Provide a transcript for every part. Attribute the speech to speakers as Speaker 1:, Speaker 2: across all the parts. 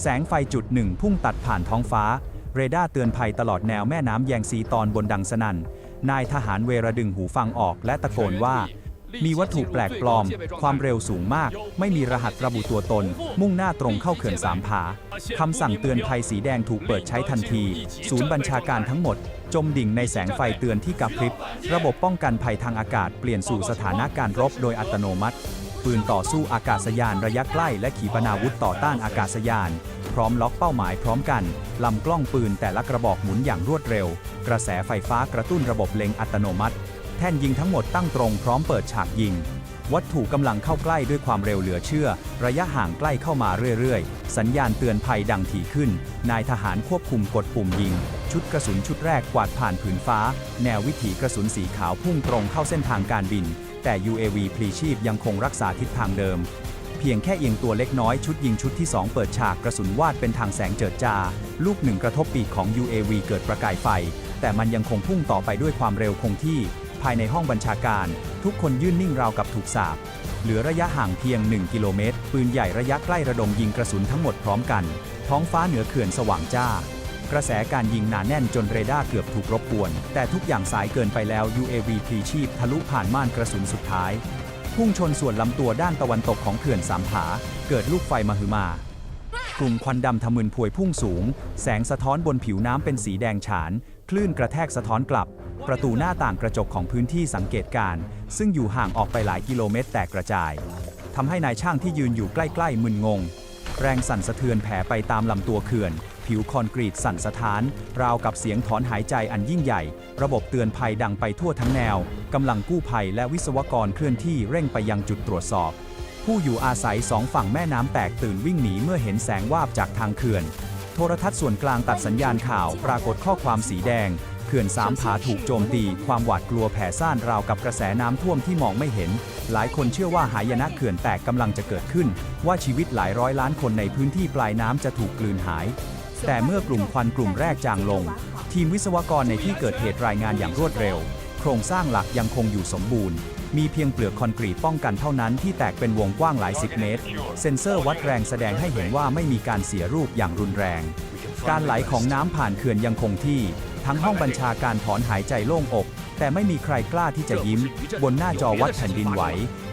Speaker 1: แสงไฟจุดหนึ่งพุ่งตัดผ่านท้องฟ้า เรดาร์เตือนภัยตลอดแนวแม่น้ำแยงซีตอนบนดังสนัน่น นายทหารเวระดึงหูฟังออกและตะโกนว่า มีวัตถุแปลกปลอม ความเร็วสูงมาก ไม่มีรหัสระบุตัวตน มุ่งหน้าตรงเข้าเขื่อนสามผาคำสั่งเตือนภัยสีแดงถูกเปิดใช้ทันที ศูนย์บัญชาการทั้งหมด จมดิ่งในแสงไฟเตือนที่กระพริบ ระบบป้องกันภัยทางอากาศเปลี่ยนสู่สถานะการรบโดยอัตโนมัติ ปืนต่อสู้อากาศยานระยะใกล้และขีปนาวุธต่อต้านอากาศยาน พร้อมล็อกเป้าหมายพร้อมกัน ลำกล้องปืนแต่ละกระบอกหมุนอย่างรวดเร็ว กระแสไฟฟ้ากระตุ้นระบบเล็งอัตโนมัติ แท่นยิงทั้งหมดตั้งตรงพร้อมเปิดฉากยิง วัตถุกำลังเข้าใกล้ด้วยความเร็วเหลือเชื่อ ระยะห่างใกล้เข้ามาเรื่อยๆ สัญญาณเตือนภัยดังถี่ขึ้น นายทหารควบคุมกดปุ่มยิง ชุดกระสุนชุดแรกกวาดผ่านผืนฟ้า แนววิถีกระสุนสีขาวพุ่งตรงเข้าเส้นทางการบิน แต่ UAV พลีชีพยังคงรักษาทิศทางเดิม เพียงแค่เอียงตัวเล็กน้อยชุดยิงชุดที่ 2 เปิดฉากกระสุนวาดเป็นทางแสงเจิดจ้า ลูกหนึ่งกระทบปีกของ UAV เกิดประกายไฟ แต่มันยังคงพุ่งต่อไปด้วยความเร็วคงที่ ภายในห้องบัญชาการ ทุกคนยื่นนิ่งราวกับถูกสาบเหลือระยะห่างเพียง 1 กิโลเมตร ปืนใหญ่ระยะใกล้ระดมยิงกระสุนทั้งหมดพร้อมกัน ท้องฟ้าเหนือเขื่อนสว่างจ้า กระแสการยิงหนาแน่นจนเรดาร์เกือบถูกรบกวน แต่ทุกอย่างสายเกินไปแล้ว UAV พลีชีพทะลุผ่านม่านกระสุนสุดท้าย พุ่งชนส่วนลำตัวด้านตะวันตกของเขื่อนสามผา เกิดลูกไฟมหึมากลุ่มควันดำทะมึนพวยพุ่งสูง แสงสะท้อนบนผิวน้ำเป็นสีแดงฉาน คลื่นกระแทกสะท้อนกลับ ประตูหน้าต่างกระจกของพื้นที่สังเกตการณ์ซึ่งอยู่ห่างออกไปหลายกิโลเมตรแตกกระจายทำให้นายช่างที่ยืนอยู่ใกล้ๆมึนงง แรงสั่นสะเทือนแผ่ไปตามลำตัวเขื่อน ผิวคอนกรีตสั่นสะท้าน ราวกับเสียงถอนหายใจอันยิ่งใหญ่ ระบบเตือนภัยดังไปทั่วทั้งแนว กำลังกู้ภัยและวิศวกรเคลื่อนที่เร่งไปยังจุดตรวจสอบ ผู้อยู่อาศัยสองฝั่งแม่น้ำแตกตื่นวิ่งหนีเมื่อเห็นแสงวาบจากทางเขื่อน โทรทัศน์ส่วนกลางตัดสัญญาณข่าว ปรากฏข้อความสีแดง เขื่อนสามผาถูกโจมตี ความหวาดกลัวแผ่ซ่านราวกับกระแสน้ำท่วมที่มองไม่เห็น หลายคนเชื่อว่าหายนะเขื่อนแตกกำลังจะเกิดขึ้น ว่าชีวิตหลายร้อยล้านคนในพื้นที่ปลายน้ำจะถูกกลืนหาย แต่เมื่อกลุ่มควันกลุ่มแรกจางลง ทีมวิศวกรในที่เกิดเหตุรายงานอย่างรวดเร็ว โครงสร้างหลักยังคงอยู่สมบูรณ์มีเพียงเปลือกคอนกรีตป้องกันเท่านั้นที่แตกเป็นวงกว้างหลายสิบเมตร เซ็นเซอร์วัดแรงแสดงให้เห็นว่าไม่มีการเสียรูปอย่างรุนแรง การไหลของน้ำผ่านเขื่อนยังคงที่ ทั้งห้องบัญชาการถอนหายใจโล่งอก แต่ไม่มีใครกล้าที่จะยิ้ม บนหน้าจอวัดแผ่นดินไหว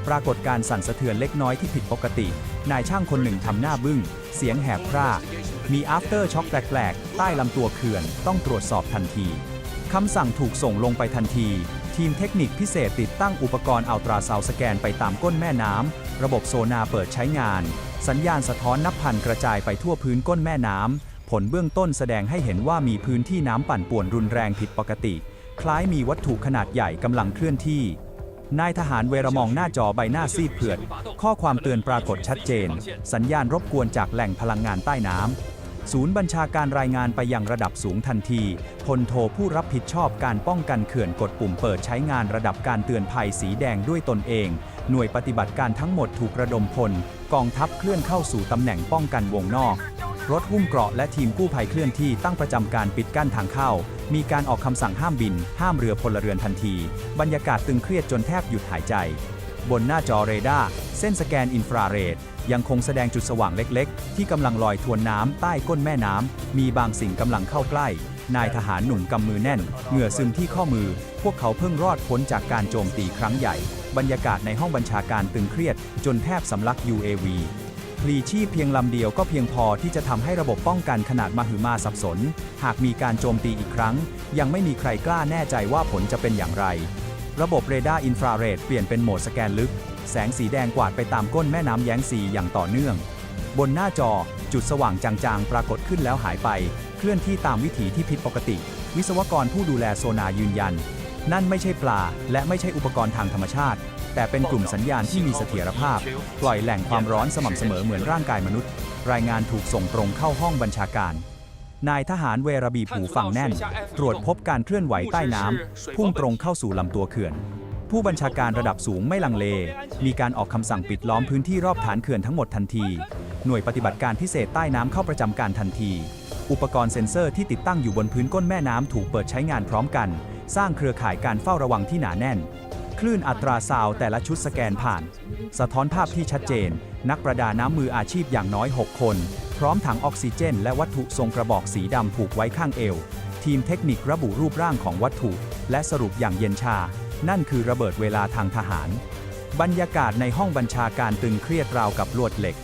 Speaker 1: ปรากฏการสั่นสะเทือนเล็กน้อยที่ผิดปกติ นายช่างคนหนึ่งทำหน้าบึ้ง เสียงแหบพร่า มี after shock แปลกๆ ใต้ลำตัวเขื่อน ต้องตรวจสอบทันทีคำสั่งถูกส่งลงไปทันที ทีมเทคนิคพิเศษติดตั้งอุปกรณ์อัลตราซาวสแกนไปตามก้นแม่น้ำ ระบบโซนาเปิดใช้งาน สัญญาณสะท้อนนับพันกระจายไปทั่วพื้นก้นแม่น้ำ ผลเบื้องต้นแสดงให้เห็นว่ามีพื้นที่น้ำปั่นป่วนรุนแรงผิดปกติ คล้ายมีวัตถุขนาดใหญ่กำลังเคลื่อนที่ นายทหารเวรมองหน้าจอใบหน้าซีดเผือด ข้อความเตือนปรากฏชัดเจน สัญญาณรบกวนจากแหล่งพลังงานใต้น้ำศูนย์บัญชาการรายงานไปยังระดับสูงทันทีพลโทผู้รับผิดชอบการป้องกันเขื่อนกดปุ่มเปิดใช้งานระดับการเตือนภัยสีแดงด้วยตนเอง หน่วยปฏิบัติการทั้งหมดถูกระดมพล กองทัพเคลื่อนเข้าสู่ตำแหน่งป้องกันวงนอก รถหุ้มเกราะและทีมกู้ภัยเคลื่อนที่ตั้งประจำการปิดกั้นทางเข้า มีการออกคำสั่งห้ามบิน ห้ามเรือพลเรือนทันที บรรยากาศตึงเครียดจนแทบหยุดหายใจ บนหน้าจอเรดาร์เส้นสแกนอินฟราเรดยังคงแสดงจุดสว่างเล็กๆ ที่กำลังลอยทวนน้ำใต้ก้นแม่น้ำ มีบางสิ่งกำลังเข้าใกล้ นายทหารหนุ่มกำมือแน่น เหงื่อซึมที่ข้อมือ พวกเขาเพิ่งรอดพ้นจากการโจมตีครั้งใหญ่ บรรยากาศในห้องบัญชาการตึงเครียด จนแทบสำลัก UAV พลีชีพเพียงลำเดียวก็เพียงพอที่จะทำให้ระบบป้องกันขนาดมหึมาสับสน หากมีการโจมตีอีกครั้ง ยังไม่มีใครกล้าแน่ใจว่าผลจะเป็นอย่างไร ระบบเรดาร์อินฟราเรดเปลี่ยนเป็นโหมดสแกนลึก แสงสีแดงกวาดไปตามก้นแม่น้ำแยงซีอย่างต่อเนื่อง บนหน้าจอจุดสว่างจางๆ ปรากฏขึ้นแล้วหายไป เคลื่อนที่ตามวิถีที่ผิดปกติ วิศวกรผู้ดูแลโซนายืนยัน นั่นไม่ใช่ปลา และไม่ใช่อุปกรณ์ทางธรรมชาติ แต่เป็นกลุ่มสัญญาณที่มีเสถียรภาพ ปล่อยแหล่งความร้อนสม่ำเสมอเหมือนร่างกายมนุษย์ รายงานถูกส่งตรงเข้าห้องบัญชาการ นายทหารเวรบีผูฟังแน่น ตรวจพบการเคลื่อนไหวใต้น้ำพุ่งตรงเข้าสู่ลำตัวเขื่อน ผู้บัญชาการระดับสูงไม่ลังเล มีการออกคำสั่งปิดล้อมพื้นที่รอบฐานเขื่อนทั้งหมดทันที หน่วยปฏิบัติการพิเศษใต้น้ำเข้าประจำการทันที อุปกรณ์เซ็นเซอร์ที่ติดตั้งอยู่บนพื้นก้นแม่น้ำถูกเปิดใช้งานพร้อมกัน สร้างเครือข่ายการเฝ้าระวังที่หนาแน่น คลื่นอัตราซาวแต่ละชุดสแกนผ่าน สะท้อนภาพที่ชัดเจน นักประดาน้ำมืออาชีพอย่างน้อย 6 คน พร้อมถังออกซิเจน และวัตถุทรงกระบอกสีดำผูกไว้ข้างเอว ทีมเทคนิคระบุรูปร่างของวัตถุ และสรุปอย่างเย็นชา นั่นคือระเบิดเวลาทางทหาร บรรยากาศในห้องบัญชาการตึงเครียดราวกับลวดเหล็ก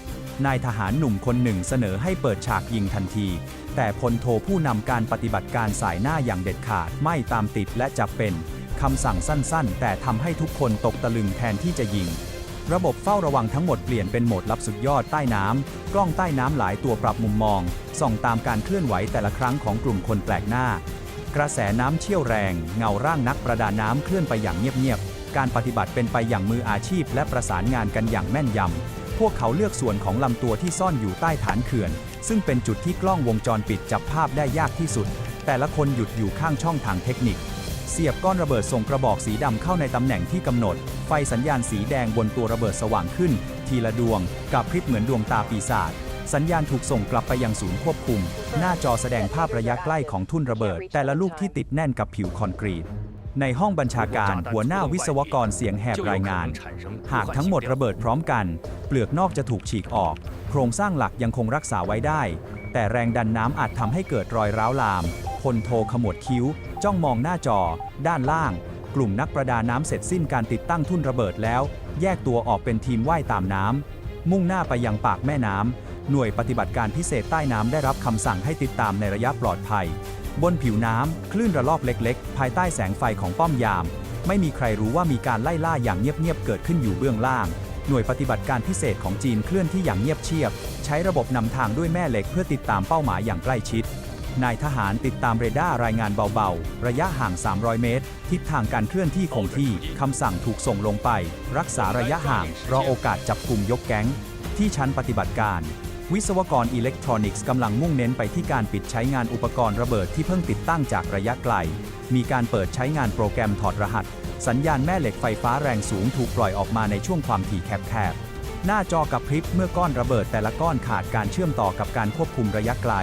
Speaker 1: นายทหารหนุ่มคนหนึ่งเสนอให้เปิดฉากยิงทันที แต่พลโทผู้นำการปฏิบัติการสายหน้าอย่างเด็ดขาดไม่ตามติดและจับเป็น คำสั่งสั้นๆ แต่ทำให้ทุกคนตกตะลึงแทนที่จะยิง ระบบเฝ้าระวังทั้งหมดเปลี่ยนเป็นโหมดลับสุดยอดใต้น้ำ กล้องใต้น้ำหลายตัวปรับมุมมอง ส่องตามการเคลื่อนไหวแต่ละครั้งของกลุ่มคนแปลกหน้า กระแสน้ำเชี่ยวแรง เงาร่างนักประดาน้ำเคลื่อนไปอย่างเงียบๆ การปฏิบัติเป็นไปอย่างมืออาชีพ และประสานงานกันอย่างแม่นยำ พวกเขาเลือกส่วนของลำตัวที่ซ่อนอยู่ใต้ฐานเขื่อน ซึ่งเป็นจุดที่กล้องวงจรปิดจับภาพได้ยากที่สุด แต่ละคนหยุดอยู่ข้างช่องทางเทคนิค เสียบก้อนระเบิดส่งกระบอกสีดำเข้าในตำแหน่งที่กำหนด ไฟสัญญาณสีแดงบนตัวระเบิดสว่างขึ้น ทีละดวงกับพริบเหมือนดวงตาปีศาจสัญญาณถูกส่งกลับไปยังศูนย์ควบคุม หน้าจอแสดงภาพระยะใกล้ของทุ่นระเบิด แต่ละลูกที่ติดแน่นกับผิวคอนกรีต ในห้องบัญชาการหัวหน้าวิศวกรเสียงแหบรายงาน หากทั้งหมดระเบิดพร้อมกัน เปลือกนอกจะถูกฉีกออก โครงสร้างหลักยังคงรักษาไว้ได้ แต่แรงดันน้ำอาจทำให้เกิดรอยร้าวลาม พลโทขมวดคิ้ว จ้องมองหน้าจอ ด้านล่าง กลุ่มนักประดาน้ำเสร็จสิ้นการติดตั้งทุ่นระเบิดแล้ว แยกตัวออกเป็นทีมว่ายตามน้ำ มุ่งหน้าไปยังปากแม่น้ำ หน่วยปฏิบัติการพิเศษใต้น้ำได้รับคำสั่งให้ติดตามในระยะปลอดภัย บนผิวน้ำ คลื่นระลอกเล็ก ๆ ภายใต้แสงไฟของป้อมยาม ไม่มีใครรู้ว่ามีการไล่ล่าอย่างเงียบๆเกิดขึ้นอยู่เบื้องล่างหน่วยปฏิบัติการพิเศษของจีนเคลื่อนที่อย่างเงียบเชียบ ใช้ระบบนำทางด้วยแม่เหล็กเพื่อติดตามเป้าหมายอย่างใกล้ชิด นายทหารติดตามเรดาร์รายงานเบาๆ ระยะห่าง 300 เมตร ทิศทางการเคลื่อนที่คงที่ คำสั่งถูกส่งลงไป รักษาระยะห่าง รอโอกาสจับกลุ่มยกแก๊ง ที่ชั้นปฏิบัติการ วิศวกรอิเล็กทรอนิกส์กำลังมุ่งเน้นไปที่การปิดใช้งานอุปกรณ์ระเบิดที่เพิ่งติดตั้งจากระยะไกล มีการเปิดใช้งานโปรแกรมถอดรหัส สัญญาณแม่เหล็กไฟฟ้าแรงสูงถูกปล่อยออกมาในช่วงความถี่แคบๆ หน้าจอกับพริบเมื่อก้อนระเบิดแต่ละก้อนขาดการเชื่อมต่อกับการควบคุมระยะไกล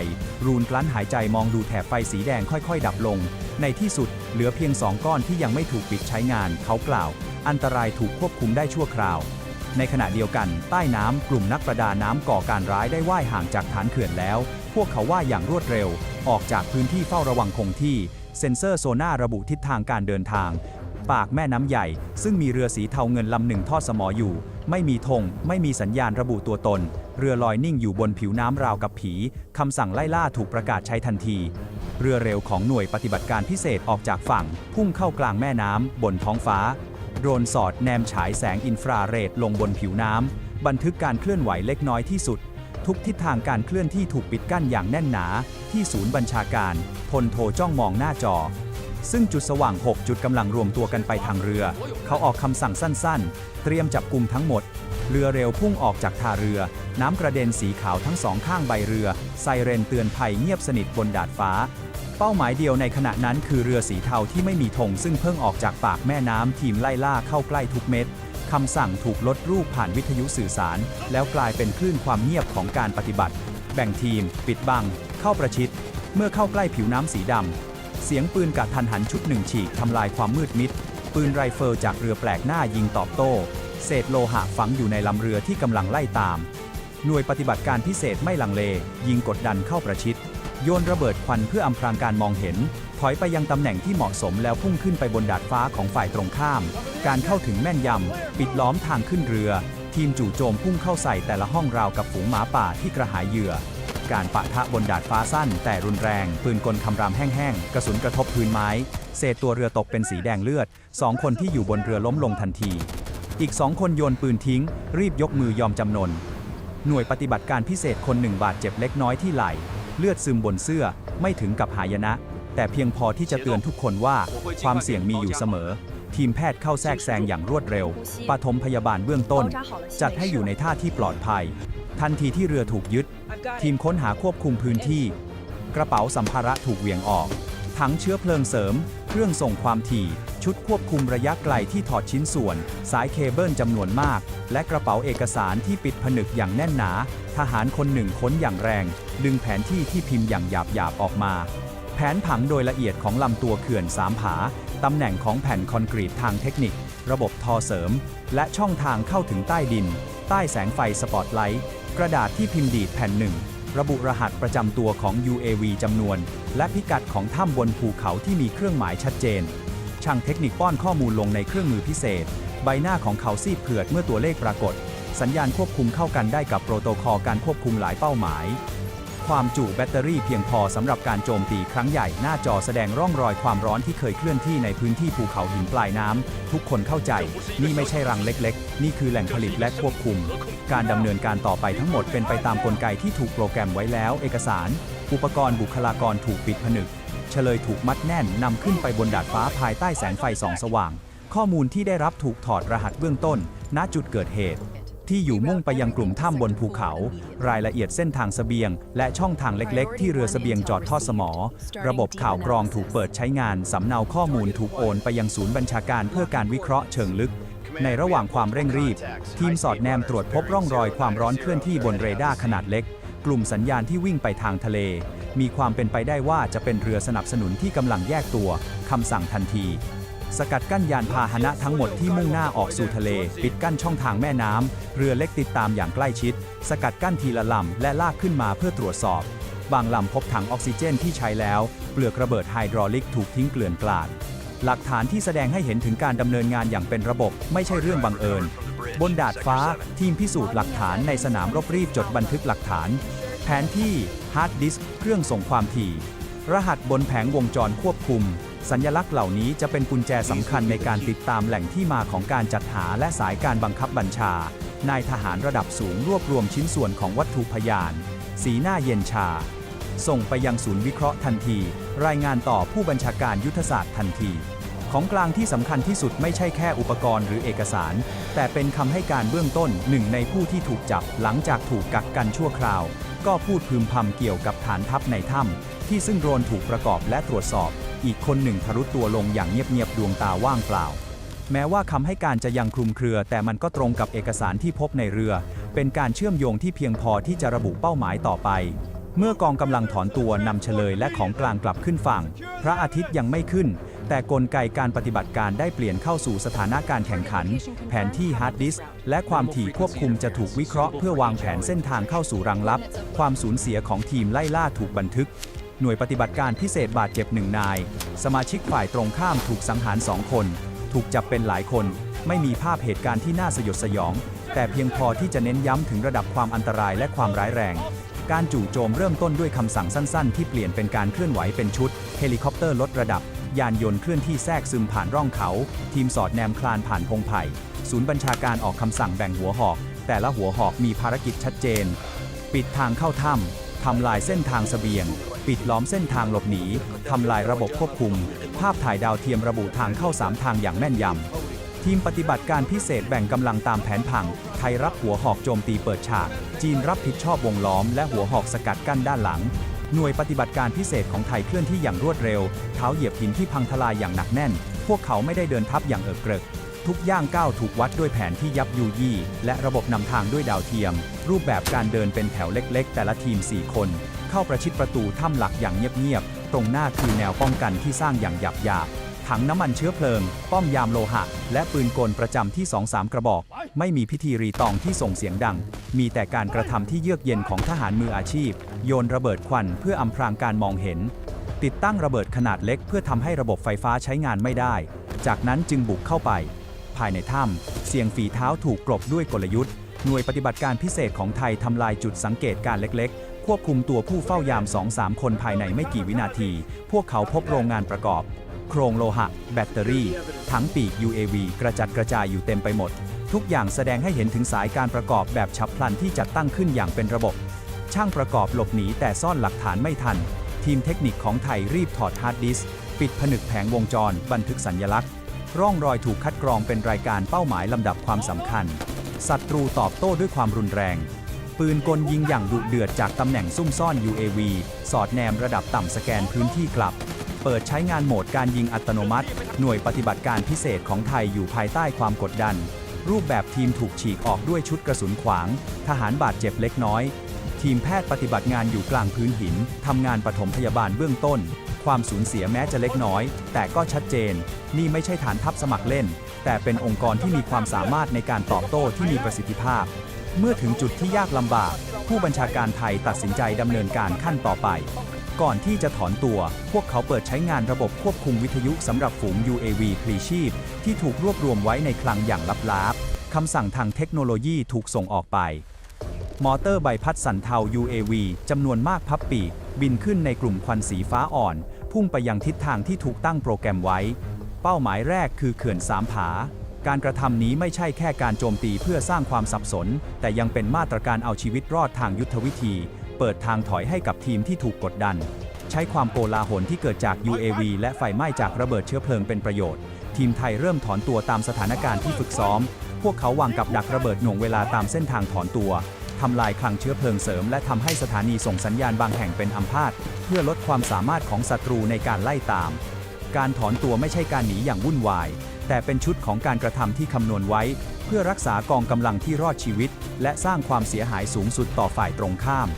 Speaker 1: รูนกลั้นหายใจมองดูแถบไฟสีแดงค่อยๆ ดับลง ในที่สุดเหลือเพียงสองก้อนที่ยังไม่ถูกปิดใช้งาน เขากล่าว อันตรายถูกควบคุมได้ชั่วคราว ในขณะเดียวกัน ใต้น้ำกลุ่มนักประดาน้ำก่อการร้ายได้ว่ายห่างจากฐานเขื่อนแล้ว พวกเขาว่ายอย่างรวดเร็ว ออกจากพื้นที่เฝ้าระวังคงที่ เซ็นเซอร์โซน่าระบุทิศทางการเดินทาง ปากแม่น้ำใหญ่ ซึ่งมีเรือสีเทาเงินลำหนึ่งทอดสมออยู่ ไม่มีธงไม่มีสัญญาณระบุตัวตน เรือลอยนิ่งอยู่บนผิวน้ำราวกับผีคำสั่งไล่ล่าถูกประกาศใช้ทันที เรือเร็วของหน่วยปฏิบัติการพิเศษออกจากฝั่ง พุ่งเข้ากลางแม่น้ำบนท้องฟ้าโดรนสอดแนมฉายแสงอินฟราเรดลงบนผิวน้ำบันทึกการเคลื่อนไหวเล็กน้อยที่สุด ทุกทิศทางการเคลื่อนที่ถูกปิดกั้นอย่างแน่นหนา ที่ศูนย์บัญชาการพลโทจ้องมองหน้าจอ ซึ่งจุดสว่าง 6 จุดกำลังรวมตัวกันไปทางเรือ เขาออกคำสั่งสั้นๆ เตรียมจับกลุ่มทั้งหมด เรือเร็วพุ่งออกจากท่าเรือ น้ำกระเด็นสีขาวทั้งสองข้างใบเรือ ไซเรนเตือนภัยเงียบสนิทบนดาดฟ้า เป้าหมายเดียวในขณะนั้นคือเรือสีเทาที่ไม่มีธงซึ่งเพิ่งออกจากปากแม่น้ำทีมไล่ล่าเข้าใกล้ทุกเม็ดคำสั่งถูกลดรูปผ่านวิทยุสื่อสาร แล้วกลายเป็นคลื่นความเงียบของการปฏิบัติ แบ่งทีม ปิดบัง เข้าประชิด เมื่อเข้าใกล้ผิวน้ำสีดำ เสียงปืนกัดทันหันชุดหนึ่งฉีกทำลายความมืดมิด ปืนไรเฟิลจากเรือแปลกหน้ายิงตอบโต้ เศษโลหะฝังอยู่ในลำเรือที่กำลังไล่ตาม หน่วยปฏิบัติการพิเศษไม่ลังเล ยิงกดดันเข้าประชิด โยนระเบิดควันเพื่ออำพรางการมองเห็น ถอยไปยังตำแหน่งที่เหมาะสมแล้วพุ่งขึ้นไปบนดาดฟ้าของฝ่ายตรงข้าม การเข้าถึงแม่นยำ ปิดล้อมทางขึ้นเรือ ทีมจู่โจมพุ่งเข้าใส่แต่ละห้องราวกับฝูงหมาป่าที่กระหายเหยื่อ การปะทะบนดาดฟ้าสั้น แต่รุนแรง ปืนกลคำรามแห้งๆ กระสุนกระทบพื้นไม้ เศษตัวเรือตกเป็นสีแดงเลือด สองคนที่อยู่บนเรือล้มลงทันที อีกสองคนโยนปืนทิ้ง รีบยกมือยอมจำนน หน่วยปฏิบัติการพิเศษคนหนึ่งบาดเจ็บเล็กน้อยที่ไหล่ เลือดซึมบนเสื้อ ไม่ถึงกับหายนะ แต่เพียงพอที่จะเตือนทุกคนว่า ความเสี่ยงมีอยู่เสมอทีมแพทย์เข้าแทรกแซงอย่างรวดเร็ว ปฐมพยาบาลเบื้องต้น จัดให้อยู่ในท่าที่ปลอดภัย ทันทีที่เรือถูกยึด ทีมค้นหาควบคุมพื้นที่ กระเป๋าสัมภาระถูกเหวี่ยงออก ถังเชื้อเพลิงเสริม เครื่องส่งความถี่ ชุดควบคุมระยะไกลที่ถอดชิ้นส่วน สายเคเบิลจำนวนมาก และกระเป๋าเอกสารที่ปิดผนึกอย่างแน่นหนา ทหารคนหนึ่งค้นอย่างแรง ดึงแผนที่ที่พิมพ์อย่างหยาบหยาบๆออกมา แผนผังโดยละเอียดของลำตัวเขื่อนสามผาตำแหน่งของแผ่นคอนกรีตทางเทคนิค ระบบทอเสริม และช่องทางเข้าถึงใต้ดิน ใต้แสงไฟสปอตไลท์ กระดาษที่พิมพ์ดีดแผ่นหนึ่ง ระบุรหัสประจำตัวของ UAV จำนวน และพิกัดของถ้ำบนภูเขาที่มีเครื่องหมายชัดเจน ช่างเทคนิคป้อนข้อมูลลงในเครื่องมือพิเศษ ใบหน้าของเขาซีดเผือดเมื่อตัวเลขปรากฏ สัญญาณควบคุมเข้ากันได้กับโปรโตคอลการควบคุมหลายเป้าหมาย ความจุแบตเตอรี่เพียงพอสำหรับการโจมตีครั้งใหญ่หน้าจอแสดงร่องรอยความร้อนที่เคยเคลื่อนที่ในพื้นที่ภูเขาหินปลายน้ำ ทุกคนเข้าใจ นี่ไม่ใช่รังเล็กๆ นี่คือแหล่งผลิตและควบคุม การดำเนินการต่อไปทั้งหมดเป็นไปตามกลไกที่ถูกโปรแกรมไว้แล้ว เอกสาร อุปกรณ์บุคลากรถูกปิดผนึก เฉลยถูกมัดแน่นนำขึ้นไปบนดาดฟ้าภายใต้แสงไฟส่องสว่าง ข้อมูลที่ได้รับถูกถอดรหัสเบื้องต้น ณจุดเกิดเหตุ ที่อยู่มุ่งไปยังกลุ่มถ้ำบนภูเขา รายละเอียดเส้นทางเสบียง และช่องทางเล็กๆ ที่เรือเสบียงจอดทอดสมอ ระบบข่าวกรองถูกเปิดใช้งาน สำเนาข้อมูลถูกโอนไปยังศูนย์บัญชาการเพื่อการวิเคราะห์เชิงลึกในระหว่างความเร่งรีบ ทีมสอดแนมตรวจพบร่องรอยความร้อนเคลื่อนที่บนเรดาร์ขนาดเล็ก กลุ่มสัญญาณที่วิ่งไปทางทะเล มีความเป็นไปได้ว่าจะเป็นเรือสนับสนุนที่กำลังแยกตัวคำสั่งทันที สกัดกั้นยานพาหนะทั้งหมดที่มุ่งหน้าออกสู่ทะเล ปิดกั้นช่องทางแม่น้ำ เรือเล็กติดตามอย่างใกล้ชิด สกัดกั้นทีละลำและลากขึ้นมาเพื่อตรวจสอบ บางลำพบถังออกซิเจนที่ใช้แล้ว เปลือกระเบิดไฮดรอลิกถูกทิ้งเกลื่อนกลาด หลักฐานที่แสดงให้เห็นถึงการดำเนินงานอย่างเป็นระบบไม่ใช่เรื่องบังเอิญ บนดาดฟ้า ทีมพิสูจน์หลักฐานในสนามรบรีบจดบันทึกหลักฐาน แผนที่ฮาร์ดดิสก์เครื่องส่งความถี่ รหัสบนแผงวงจรควบคุม สัญลักษณ์เหล่านี้จะเป็นกุญแจสำคัญในการติดตามแหล่งที่มาของการจัดหาและสายการบังคับบัญชา นายทหารระดับสูงรวบรวมชิ้นส่วนของวัตถุพยาน สีหน้าเย็นชา ส่งไปยังศูนย์วิเคราะห์ทันที รายงานต่อผู้บัญชาการยุทธศาสตร์ทันที ของกลางที่สำคัญที่สุดไม่ใช่แค่อุปกรณ์หรือเอกสาร แต่เป็นคำให้การเบื้องต้นหนึ่งในผู้ที่ถูกจับหลังจากถูกกักกันชั่วคราว ก็พูดพึมพำเกี่ยวกับฐานทัพในถ้ำที่ซึ่งโดรนถูกประกอบและตรวจสอบ อีกคนหนึ่งทะลุตัวลงอย่างเงียบๆดวงตาว่างเปล่า แม้ว่าคำให้การจะยังคลุมเครือ แต่มันก็ตรงกับเอกสารที่พบในเรือ เป็นการเชื่อมโยงที่เพียงพอที่จะระบุเป้าหมายต่อไป เมื่อกองกำลังถอนตัวนำเฉลยและของกลางกลับขึ้นฝั่ง พระอาทิตย์ยังไม่ขึ้น แต่กลไกการปฏิบัติการได้เปลี่ยนเข้าสู่สถานะการแข่งขัน แผนที่ฮาร์ดดิสก์และความถี่ควบคุมจะถูกวิเคราะห์เพื่อวางแผนเส้นทางเข้าสู่รังลับ ความสูญเสียของทีมไล่ล่าถูกบันทึก หน่วยปฏิบัติการพิเศษบาดเจ็บหนึ่งนาย สมาชิกฝ่ายตรงข้ามถูกสังหารสองคน ถูกจับเป็นหลายคน ไม่มีภาพเหตุการณ์ที่น่าสยดสยอง แต่เพียงพอที่จะเน้นย้ำถึงระดับความอันตรายและความร้ายแรง การจู่โจมเริ่มต้นด้วยคำสั่งสั้น ๆ ที่เปลี่ยนเป็นการเคลื่อนไหวเป็นชุด เฮลิคอปเตอร์ลดระดับ ยานยนต์เคลื่อนที่แทรกซึมผ่านร่องเขา ทีมสอดแนมคลานผ่านพงไผ่ศูนย์บัญชาการออกคำสั่งแบ่งหัวหอก แต่ละหัวหอกมีภารกิจชัดเจน ปิดทางเข้าถ้ำทำลายเส้นทางเสบียง ปิดล้อมเส้นทางหลบหนีทำลายระบบควบคุม ภาพถ่ายดาวเทียมระบุทางเข้าสามทางอย่างแม่นยำ ทีมปฏิบัติการพิเศษแบ่งกำลังตามแผนผัง ไทยรับหัวหอกโจมตีเปิดฉาก จีนรับผิดชอบวงล้อม และหัวหอกสกัดกั้นด้านหลัง หน่วยปฏิบัติการพิเศษของไทยเคลื่อนที่อย่างรวดเร็ว เท้าเหยียบหินที่พังทลายอย่างหนักแน่น พวกเขาไม่ได้เดินทับอย่างเอิบเกริกทุกย่างก้าวถูกวัดด้วยแผนที่ยับยูยี่ และระบบนำทางด้วยดาวเทียม รูปแบบการเดินเป็นแถวเล็ก ๆ แต่ละทีม 4 คน เข้าประชิดประตูถ้ำหลักอย่างเงียบๆ ตรงหน้าคือแนวป้องกันที่สร้างอย่างหยาบหยาบๆถังน้ำมันเชื้อเพลิง ป้อมยามโลหะ และปืนกลประจำที่2-3กระบอก ไม่มีพิธีรีตองที่ส่งเสียงดัง มีแต่การกระทำที่เยือกเย็นของทหารมืออาชีพ โยนระเบิดควันเพื่ออำพรางการมองเห็น ติดตั้งระเบิดขนาดเล็กเพื่อทำให้ระบบไฟฟ้าใช้งานไม่ได้ จากนั้นจึงบุกเข้าไป ภายในถ้ำเสียงฝีเท้าถูกกลบด้วยกลยุทธ์ หน่วยปฏิบัติการพิเศษของไทยทำลายจุดสังเกตการเล็กๆ ควบคุมตัวผู้เฝ้ายาม 2-3 คนภายในไม่กี่วินาที พวกเขาพบโรงงานประกอบ โครงโลหะ แบตเตอรี่ทั้งปีก UAV กระจัดกระจายอยู่เต็มไปหมด ทุกอย่างแสดงให้เห็นถึงสายการประกอบแบบฉับพลันที่จัดตั้งขึ้นอย่างเป็นระบบ ช่างประกอบหลบหนีแต่ซ่อนหลักฐานไม่ทัน ทีมเทคนิคของไทยรีบถอดฮาร์ดดิสก์ปิดผนึกแผงวงจร บันทึกสัญญลักษณ์ ร่องรอยถูกคัดกรองเป็นรายการเป้าหมายลำดับความสำคัญศัตรูตอบโต้ด้วยความรุนแรง ปืนกลยิงอย่างดุเดือดจากตำแหน่งซุ่มซ่อน UAV สอดแนมระดับต่ำสแกนพื้นที่กลับ เปิดใช้งานโหมดการยิงอัตโนมัติ หน่วยปฏิบัติการพิเศษของไทยอยู่ภายใต้ความกดดัน รูปแบบทีมถูกฉีกออกด้วยชุดกระสุนขวาง ทหารบาดเจ็บเล็กน้อย ทีมแพทย์ปฏิบัติงานอยู่กลางพื้นหินทำงานปฐมพยาบาลเบื้องต้น ความสูญเสียแม้จะเล็กน้อย แต่ก็ชัดเจน นี่ไม่ใช่ฐานทัพสมัครเล่น แต่เป็นองค์กรที่มีความสามารถในการตอบโต้ที่มีประสิทธิภาพ เมื่อถึงจุดที่ยากลำบาก ผู้บัญชาการไทยตัดสินใจดำเนินการขั้นต่อไป ก่อนที่จะถอนตัว พวกเขาเปิดใช้งานระบบควบคุมวิทยุสำหรับฝูง UAV พลีชีพ ที่ถูกรวบรวมไว้ในคลังอย่างลับๆคำสั่งทางเทคโนโลยีถูกส่งออกไป มอเตอร์ใบพัดสันเทา UAV จำนวนมากพับปีก บินขึ้นในกลุ่มควันสีฟ้าอ่อน พุ่งไปยังทิศทางที่ถูกตั้งโปรแกรมไว้ เป้าหมายแรกคือเขื่อนสามผา การกระทำนี้ไม่ใช่แค่การโจมตีเพื่อสร้างความสับสน แต่ยังเป็นมาตรการเอาชีวิตรอดทางยุทธวิธี เปิดทางถอยให้กับทีมที่ถูกกดดัน ใช้ความโกลาหลที่เกิดจาก UAV และไฟไหม้จากระเบิดเชื้อเพลิงเป็นประโยชน์ ทีมไทยเริ่มถอนตัวตามสถานการณ์ที่ฝึกซ้อม พวกเขาวางกับดักระเบิดหน่วงเวลาตามเส้นทางถอนตัวทำลายคลังเชื้อเพลิงเสริม และทำให้สถานีส่งสัญญาณบางแห่งเป็นอัมพาตเพื่อลดความสามารถของศัตรูในการไล่ตาม การถอนตัวไม่ใช่การหนีอย่างวุ่นวาย แต่เป็นชุดของการกระทำที่คำนวณไว้ เพื่อรักษากองกำลังที่รอดชีวิต และสร้างความเสียหายสูงสุดต่อฝ่ายตรงข้าม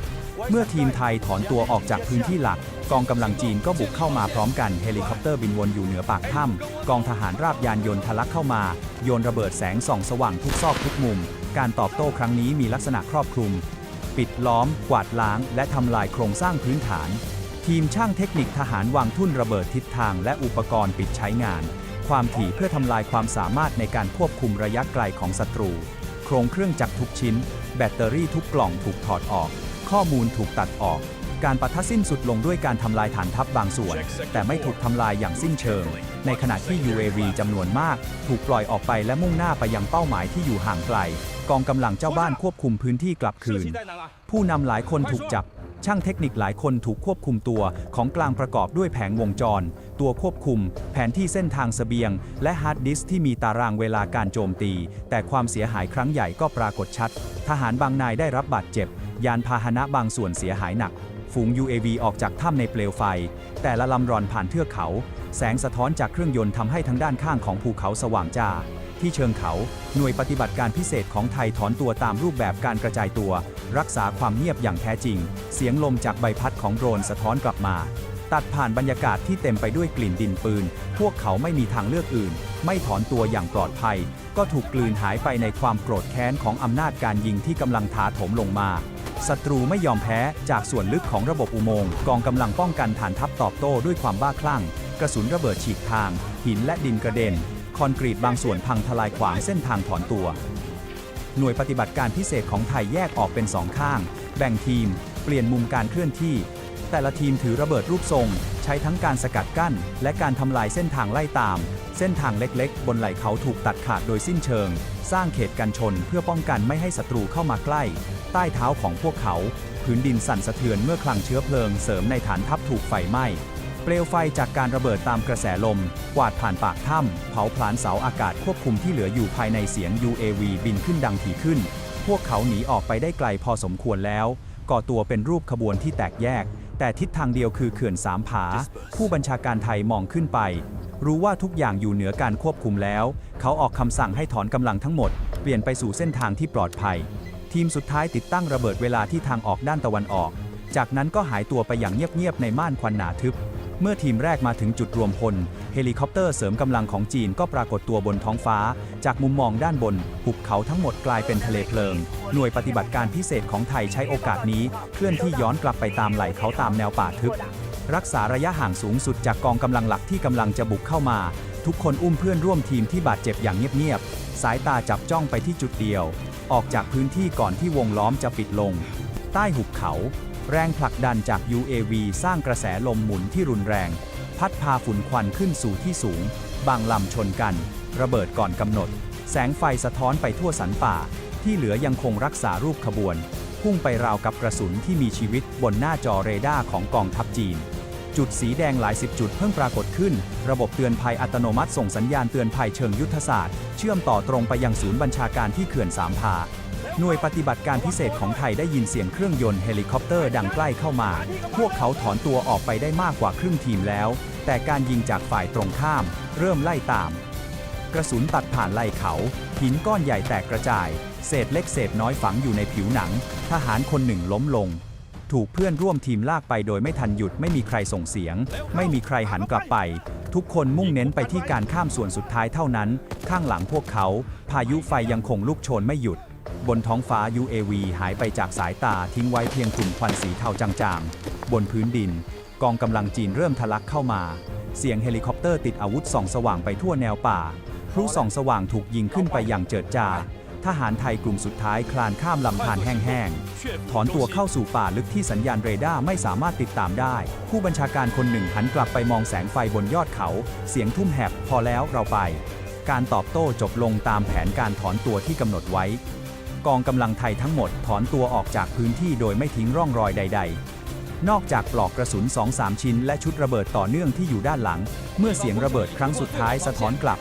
Speaker 1: เมื่อทีมไทยถอนตัวออกจากพื้นที่หลัก กองกำลังจีนก็บุกเข้ามาพร้อมกันเฮลิคอปเตอร์บินวนอยู่เหนือปากถ้ำกองทหารราบยานยนต์ทะลักเข้ามา โยนระเบิดแสงส่องสว่างทุกซอกทุกมุม การตอบโต้ครั้งนี้มีลักษณะครอบคลุม ปิดล้อม กวาดล้าง และทำลายโครงสร้างพื้นฐาน ทีมช่างเทคนิคทหารวางทุ่นระเบิดทิศทางและอุปกรณ์ปิดใช้งาน ความถี่เพื่อทำลายความสามารถในการควบคุมระยะไกลของศัตรู โครงเครื่องจักรทุกชิ้น แบตเตอรี่ทุกกล่องถูกถอดออก ข้อมูลถูกตัดออก การปะทะสิ้นสุดลงด้วยการทำลายฐานทัพบางส่วน แต่ไม่ถูกทำลายอย่างสิ้นเชิง ในขณะที่ UAV จำนวนมาก ถูกปล่อยออกไปและมุ่งหน้าไปยังเป้าหมายที่อยู่ห่างไกล กองกำลังเจ้าบ้านควบคุมพื้นที่กลับคืน ผู้นำหลายคนถูกจับ ช่างเทคนิคหลายคนถูกควบคุมตัว ของกลางประกอบด้วยแผงวงจร ตัวควบคุม แผนที่เส้นทางเสบียง และฮาร์ดดิสก์ที่มีตารางเวลาการโจมตี แต่ความเสียหายครั้งใหญ่ก็ปรากฏชัด ทหารบางนายได้รับบาดเจ็บ ยานพาหนะบางส่วนเสียหายหนัก ฝูง UAV ออกจากถ้ำในเปลวไฟ แต่ละลำรอนผ่านเทือกเขา แสงสะท้อนจากเครื่องยนต์ทำให้ทั้งด้านข้างของภูเขาสว่างจ้า ที่เชิงเขา หน่วยปฏิบัติการพิเศษของไทยถอนตัวตามรูปแบบการกระจายตัว รักษาความเงียบอย่างแท้จริง เสียงลมจากใบพัดของโดรนสะท้อนกลับมา ตัดผ่านบรรยากาศที่เต็มไปด้วยกลิ่นดินปืน พวกเขาไม่มีทางเลือกอื่น ไม่ถอนตัวอย่างปลอดภัย ก็ถูกกลืนหายไปในความโกรธแค้นของอำนาจการยิงที่กำลังถาโถมลงมาศัตรูไม่ยอมแพ้จากส่วนลึกของระบบอุโมงค์กองกำลังป้องกันฐานทัพตอบโต้ด้วยความบ้าคลั่ง กระสุนระเบิดฉีกทาง หินและดินกระเด็น คอนกรีตบางส่วนพังทลายขวางเส้นทางถอนตัว หน่วยปฏิบัติการพิเศษของไทยแยกออกเป็นสองข้าง แบ่งทีม เปลี่ยนมุมการเคลื่อนที่ แต่ละทีมถือระเบิดรูปทรง ใช้ทั้งการสกัดกั้น และการทำลายเส้นทางไล่ตาม เส้นทางเล็กๆ บนไหล่เขาถูกตัดขาดโดยสิ้นเชิง สร้างเขตกันชนเพื่อป้องกันไม่ให้ศัตรูเข้ามาใกล้ ใต้เท้าของพวกเขา พื้นดินสั่นสะเทือนเมื่อคลังเชื้อเพลิงเสริมในฐานทัพถูกไฟไหม้ เปลวไฟจากการระเบิดตามกระแสลม กวาดผ่านปากถ้ำเผาผลาญเสาอากาศควบคุมที่เหลืออยู่ภายในเสียง UAV บินขึ้นดังถี่ขึ้น พวกเขาหนีออกไปได้ไกลพอสมควรแล้ว ก่อตัวเป็นรูปขบวนที่แตกแยก แต่ทิศทางเดียวคือเขื่อนสามผา ผู้บัญชาการไทยมองขึ้นไป รู้ว่าทุกอย่างอยู่เหนือการควบคุมแล้ว เขาออกคำสั่งให้ถอนกำลังทั้งหมด เปลี่ยนไปสู่เส้นทางที่ปลอดภัย ทีมสุดท้ายติดตั้งระเบิดเวลาที่ทางออกด้านตะวันออกจากนั้นก็หายตัวไปอย่างเงียบๆในม่านควันหนาทึบ เมื่อทีมแรกมาถึงจุดรวมพล เฮลิคอปเตอร์เสริมกำลังของจีนก็ปรากฏตัวบนท้องฟ้า จากมุมมองด้านบน หุบเขาทั้งหมดกลายเป็นทะเลเพลิง หน่วยปฏิบัติการพิเศษของไทยใช้โอกาสนี้ เคลื่อนที่ย้อนกลับไปตามไหลเขาตามแนวป่าทึบ รักษาระยะห่างสูงสุดจากกองกำลังหลักที่กำลังจะบุกเข้ามา ทุกคนอุ้มเพื่อนร่วมทีมที่บาดเจ็บอย่างเงียบๆสายตาจับจ้องไปที่จุดเดียว ออกจากพื้นที่ก่อนที่วงล้อมจะปิดลง ใต้หุบเขา แรงผลักดันจาก UAV สร้างกระแสลมหมุนที่รุนแรง พัดพาฝุ่นควันขึ้นสู่ที่สูง บางลำชนกัน ระเบิดก่อนกำหนด แสงไฟสะท้อนไปทั่วสันป่า ที่เหลือยังคงรักษารูปขบวน พุ่งไปราวกับกระสุนที่มีชีวิตบนหน้าจอเรดาร์ของกองทัพจีน จุดสีแดงหลายสิบจุดเพิ่งปรากฏขึ้น ระบบเตือนภัยอัตโนมัติส่งสัญญาณเตือนภัยเชิงยุทธศาสตร์ เชื่อมต่อตรงไปยังศูนย์บัญชาการที่เขื่อนสามพา หน่วยปฏิบัติการพิเศษของไทยได้ยินเสียงเครื่องยนต์เฮลิคอปเตอร์ดังใกล้เข้ามา พวกเขาถอนตัวออกไปได้มากกว่าครึ่งทีมแล้ว แต่การยิงจากฝ่ายตรงข้าม เริ่มไล่ตาม กระสุนตัดผ่านไหล่เขา หินก้อนใหญ่แตกกระจาย เศษเล็กเศษน้อยฝังอยู่ในผิวหนัง ทหารคนหนึ่งล้มลง ถูกเพื่อนร่วมทีมลากไปโดยไม่ทันหยุดไม่มีใครส่งเสียง ไม่มีใครหันกลับไป ทุกคนมุ่งเน้นไปที่การข้ามส่วนสุดท้ายเท่านั้น ข้างหลังพวกเขา พายุไฟยังคงลุกโชนไม่หยุด บนท้องฟ้า UAV หายไปจากสายตาทิ้งไว้เพียงกลุ่มควันสีเทาจางๆ บนพื้นดิน กองกำลังจีนเริ่มทะลักเข้ามา เสียงเฮลิคอปเตอร์ติดอาวุธส่องสว่างไปทั่วแนวป่าพลุส่องสว่างถูกยิงขึ้นไปอย่างเจิดจ้าทหารไทยกลุ่มสุดท้ายคลานข้ามลำธารแห้งๆ ถอนตัวเข้าสู่ป่าลึกที่สัญญาณเรดาร์ไม่สามารถติดตามได้ ผู้บัญชาการคนหนึ่งหันกลับไปมองแสงไฟบนยอดเขา เสียงทุ่มแหบพอแล้วเราไป การตอบโต้จบลงตามแผนการถอนตัวที่กำหนดไว้ กองกำลังไทยทั้งหมดถอนตัวออกจากพื้นที่โดยไม่ทิ้งร่องรอยใด ๆ นอกจากปลอกกระสุน 2-3 ชิ้น และชุดระเบิดต่อเนื่องที่อยู่ด้านหลัง เมื่อเสียงระเบิดครั้งสุดท้ายสะท้อนกลับ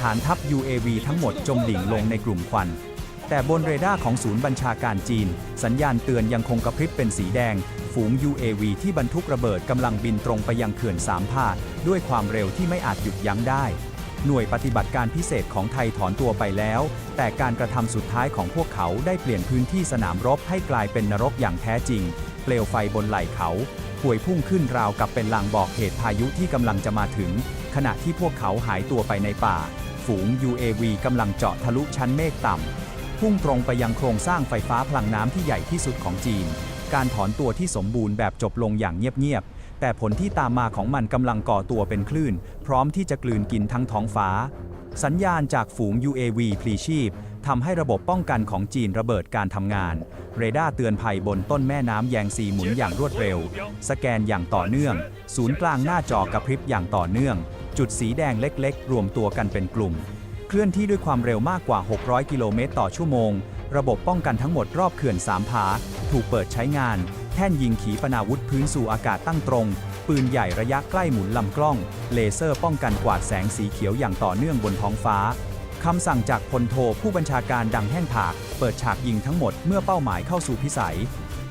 Speaker 1: ฐานทัพ UAV ทั้งหมดจมดิ่งลงในกลุ่มควัน แต่บนเรดาร์ของศูนย์บัญชาการจีน สัญญาณเตือนยังคงกระพริบเป็นสีแดง ฝูง UAV ที่บรรทุกระเบิดกำลังบินตรงไปยังเขื่อนสามพาดด้วยความเร็วที่ไม่อาจหยุดยั้งได้ หน่วยปฏิบัติการพิเศษของไทยถอนตัวไปแล้ว แต่การกระทำสุดท้ายของพวกเขาได้เปลี่ยนพื้นที่สนามรบให้กลายเป็นนรกอย่างแท้จริง เปลวไฟบนไหล่เขาพวยพุ่งขึ้นราวกับเป็นลางบอกเหตุพายุที่กำลังจะมาถึง ขณะที่พวกเขาหายตัวไปในป่า ฝูง UAV กำลังเจาะทะลุชั้นเมฆต่ำ พุ่งตรงไปยังโครงสร้างไฟฟ้าพลังน้ำที่ใหญ่ที่สุดของจีน การถอนตัวที่สมบูรณ์แบบจบลงอย่างเงียบๆ แต่ผลที่ตามมาของมันกำลังก่อตัวเป็นคลื่น พร้อมที่จะกลืนกินทั้งท้องฟ้า สัญญาณจากฝูง UAV พลีชีพทำให้ระบบป้องกันของจีนระเบิดการทำงาน เรดาร์เตือนภัยบนต้นแม่น้ำแยงซีหมุนอย่างรวดเร็ว สแกนอย่างต่อเนื่อง ศูนย์กลางหน้าจอกระพริบอย่างต่อเนื่อง จุดสีแดงเล็กๆ รวมตัวกันเป็นกลุ่ม เคลื่อนที่ด้วยความเร็วมากกว่า 600 กิโลเมตรต่อชั่วโมง ระบบป้องกันทั้งหมดรอบเขื่อนสามผา ถูกเปิดใช้งาน แท่นยิงขีปนาวุธพื้นสู่อากาศตั้งตรง ปืนใหญ่ระยะใกล้หมุนลำกล้อง เลเซอร์ป้องกันกวาดแสงสีเขียวอย่างต่อเนื่องบนท้องฟ้าคำสั่งจากพลโทผู้บัญชาการดังแห้งผาก เปิดฉากยิงทั้งหมดเมื่อเป้าหมายเข้าสู่พิสัย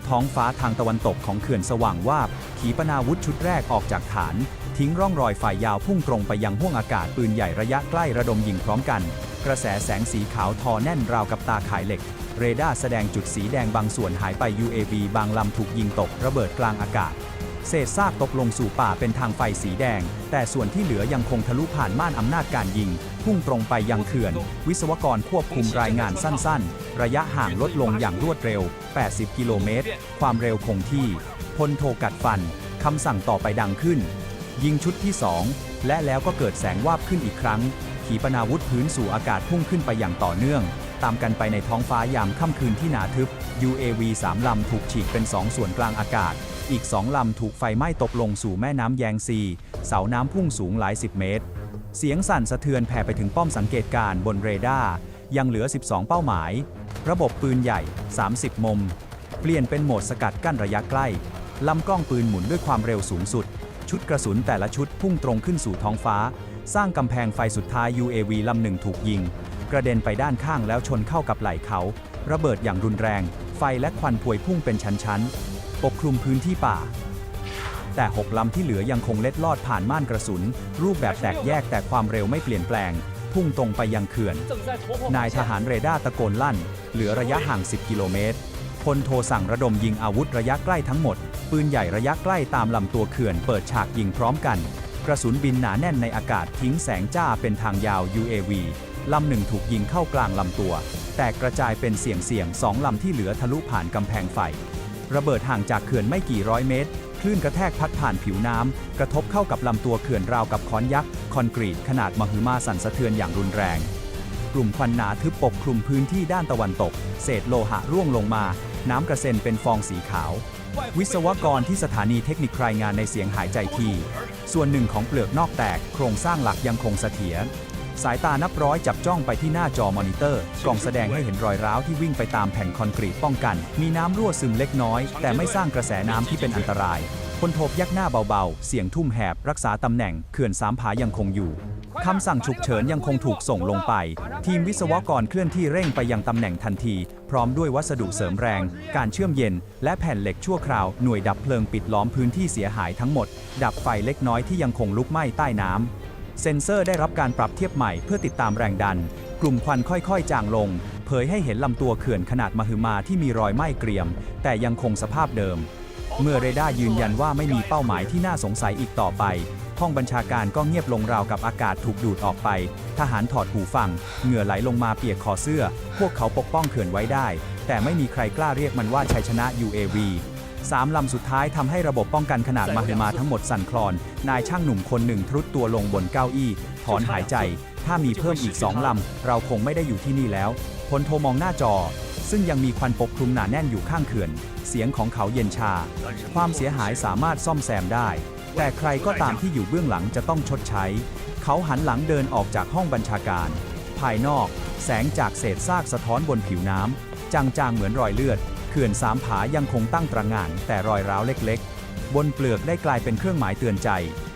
Speaker 1: ท้องฟ้าทางตะวันตกของเขื่อนสว่างวาบ ขีปนาวุธชุดแรกออกจากฐาน ทิ้งร่องรอยฝ่ายยาวพุ่งตรงไปยังห้วงอากาศปืนใหญ่ระยะใกล้ระดมยิงพร้อมกัน กระแสแสงสีขาวทอแน่นราวกับตาข่ายเหล็ก เรดาร์แสดงจุดสีแดงบางส่วนหายไป UAV บางลำถูกยิงตกระเบิดกลางอากาศ เศษซากตกลงสู่ป่าเป็นทางไฟสีแดง แต่ส่วนที่เหลือยังคงทะลุผ่านม่านอำนาจการยิง พุ่งตรงไปยังเขื่อน วิศวกรควบคุมรายงานสั้นๆ ระยะห่างลดลงอย่างรวดเร็ว 80 กิโลเมตร ความเร็วคงที่ พลโทกัดฟัน คำสั่งต่อไปดังขึ้น ยิงชุดที่ 2 และแล้วก็เกิดแสงวาบขึ้นอีกครั้ง ขีปนาวุธพื้นสู่อากาศพุ่งขึ้นไปอย่างต่อเนื่อง ตามกันไปในท้องฟ้ายามค่ำคืนที่หนาทึบ UAV 3 ลำถูกฉีกเป็น 2 ส่วนกลางอากาศ อีก 2 ลำถูกไฟไหม้ตกลงสู่แม่น้ำแยงซี เสาน้ำพุ่งสูงหลายสิบเมตร เสียงสั่นสะเทือนแผ่ไปถึงป้อมสังเกตการณ์บนเรดาร์ ยังเหลือ 12 เป้าหมาย ระบบปืนใหญ่ 30 มม เปลี่ยนเป็นโหมดสกัดกั้นระยะใกล้ ลำกล้องปืนหมุนด้วยความเร็วสูงสุด ชุดกระสุนแต่ละชุดพุ่งตรงขึ้นสู่ท้องฟ้า สร้างกำแพงไฟสุดท้าย UAV ลำหนึ่งถูกยิง กระเด็นไปด้านข้างแล้วชนเข้ากับไหล่เขา ระเบิดอย่างรุนแรง ไฟและควันพวยพุ่งเป็นชั้นๆ ปกคลุมพื้นที่ป่า แต่6ลำที่เหลือยังคงเล็ดลอดผ่านม่านกระสุน รูปแบบแตกแยกแต่ความเร็วไม่เปลี่ยนแปลง พุ่งตรงไปยังเขื่อน นายทหารเรดาร์ตะโกนลั่น เหลือระยะห่าง 10 กิโลเมตรพลโทสั่งระดมยิงอาวุธระยะใกล้ทั้งหมด ปืนใหญ่ระยะใกล้ตามลำตัวเขื่อนเปิดฉากยิงพร้อมกัน กระสุนบินหนาแน่นในอากาศทิ้งแสงจ้าเป็นทางยาว UAV ลำหนึ่งถูกยิงเข้ากลางลำตัว แตกกระจายเป็นเสี่ยงเสี่ยงๆสองลำที่เหลือทะลุผ่านกำแพงไฟ ระเบิดห่างจากเขื่อนไม่กี่ร้อยเมตร คลื่นกระแทกพัดผ่านผิวน้ำ กระทบเข้ากับลำตัวเขื่อนราวกับค้อนยักษ์คอนกรีตขนาดมหึมาสั่นสะเทือนอย่างรุนแรง กลุ่มควันหนาทึบปกคลุมพื้นที่ด้านตะวันตก เศษโลหะร่วงลงมา น้ำกระเซ็นเป็นฟองสีขาว วิศวกรที่สถานีเทคนิครายงานในเสียงหายใจที ส่วนหนึ่งของเปลือกนอกแตก โครงสร้างหลักยังคงเสถียร สายตานับร้อยจับจ้องไปที่หน้าจอมอนิเตอร์ กล่องแสดงให้เห็นรอยร้าวที่วิ่งไปตามแผ่นคอนกรีตป้องกัน มีน้ำรั่วซึมเล็กน้อย แต่ไม่สร้างกระแสน้ำที่เป็นอันตรายพลโทยักหน้าเบาๆ เสียงทุ่มแหบ รักษาตำแหน่งเขื่อนสามผายังคงอยู่คำสั่งฉุกเฉินยังคงถูกส่งลงไป ทีมวิศวกรเคลื่อนที่เร่งไปยังตำแหน่งทันที พร้อมด้วยวัสดุเสริมแรง การเชื่อมเย็น และแผ่นเหล็กชั่วคราว หน่วยดับเพลิงปิดล้อมพื้นที่เสียหายทั้งหมด ดับไฟเล็กน้อยที่ยังคงลุกไหม้ใต้น้ำ เซ็นเซอร์ได้รับการปรับเทียบใหม่เพื่อติดตามแรงดัน กลุ่มควันค่อยๆ จางลง เผยให้เห็นลำตัวเขื่อนขนาดมหึมาที่มีรอยไหม้เกรียม แต่ยังคงสภาพเดิม เมื่อเรดาร์ยืนยันว่าไม่มีเป้าหมายที่น่าสงสัยอีกต่อไป ห้องบัญชาการก็เงียบลงราวกับอากาศถูกดูดออกไป ทหารถอดหูฟัง เหงื่อไหลลงมาเปียกคอเสื้อ พวกเขาปกป้องเขื่อนไว้ได้ แต่ไม่มีใครกล้าเรียกมันว่าชัยชนะ UAV สามลำสุดท้ายทำให้ระบบป้องกันขนาดมหึมาทั้งหมดสั่นคลอน นายช่างหนุ่มคนหนึ่งทรุดตัวลงบนเก้าอี้ ถอนหายใจ ถ้ามีเพิ่มอีกสองลำ เราคงไม่ได้อยู่ที่นี่แล้วพลโทมองหน้าจอ ซึ่งยังมีควันปกคลุมหนาแน่นอยู่ข้างเขื่อน เสียงของเขาเย็นชา ความเสียหายสามารถซ่อมแซมได้ แต่ใครก็ตามที่อยู่เบื้องหลังจะต้องชดใช้ เขาหันหลังเดินออกจากห้องบัญชาการ ภายนอก แสงจากเศษซากสะท้อนบนผิวน้ำจางๆเหมือนรอยเลือด เขื่อนสามผายังคงตั้งตระหง่านแต่รอยร้าวเล็กๆ บนเปลือกได้กลายเป็นเครื่องหมายเตือนใจ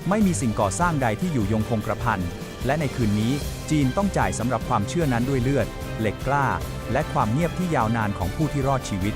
Speaker 1: ไม่มีสิ่งก่อสร้างใดที่อยู่ยงคงกระพัน และในคืนนี้จีนต้องจ่ายสำหรับความเชื่อนั้นด้วยเลือด เหล็กกล้า และความเงียบที่ยาวนานของผู้ที่รอดชีวิต